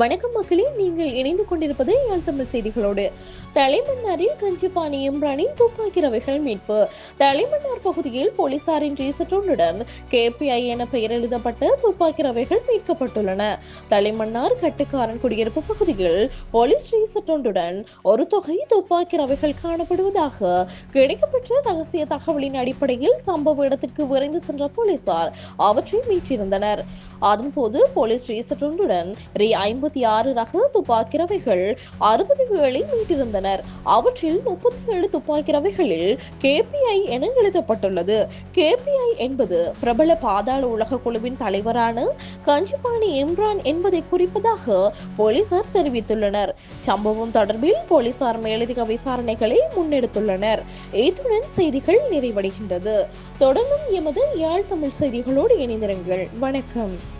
வணக்கம் மக்களே நீங்கள் இணைந்து கொண்டிருப்பது யாழ் தமிழ் செய்திகளோடு. தலைமன்னாரில் கஞ்சிப்பாணி இம்ரானின் துப்பாக்கி ரவைகள் மீட்பு. தலைமன்னார் பகுதியில் போலீசாரின் ரீசட்டோனுடன் கேபிஐ என பெயர் எழுதப்பட்ட துப்பாக்கி ரவைகள் மீட்கப்பட்டுள்ளன. தலைமன்னார் கட்டுக்காரன் குடியிருப்பு பகுதியில் போலீஸ் ரீசட்டோனுடன் ஒரு தொகை துப்பாக்கி ரவைகள் காணப்படுவதாக கிடைக்கப்பெற்ற ரகசிய தகவலின் அடிப்படையில் சம்பவ இடத்திற்கு விரைந்து சென்ற போலீசார் அவற்றை மீட்டிருந்தனர். அதன்போது போலீஸ் ரீசட்டோனுடன் ரீ இருபத்தி ஆறு ரக துப்பாக்கி ரவைகள் அறுபது ஏழை மீட்டிருந்தனர் அவற்றில் முப்பத்தி ஏழு துப்பாக்கி ரவைகளில் கேபிஐ என எழுதப்பட்டுள்ளது. கேபிஐ என்பது பிரபல பாதாள உலக குழுவின் தலைவரான கஞ்சிபாணி இம்ரான் என்பதை குறிப்பதாக போலீசார் தெரிவித்துள்ளனர். சம்பவம் தொடர்பில் போலீசார் மேலதிக விசாரணைகளை முன்னெடுத்துள்ளனர். இத்துடன் செய்திகள் நிறைவடைகின்றது. தொடர்ந்தும் எமது யாழ் தமிழ் செய்திகளோடு இணைந்திருங்கள். வணக்கம்.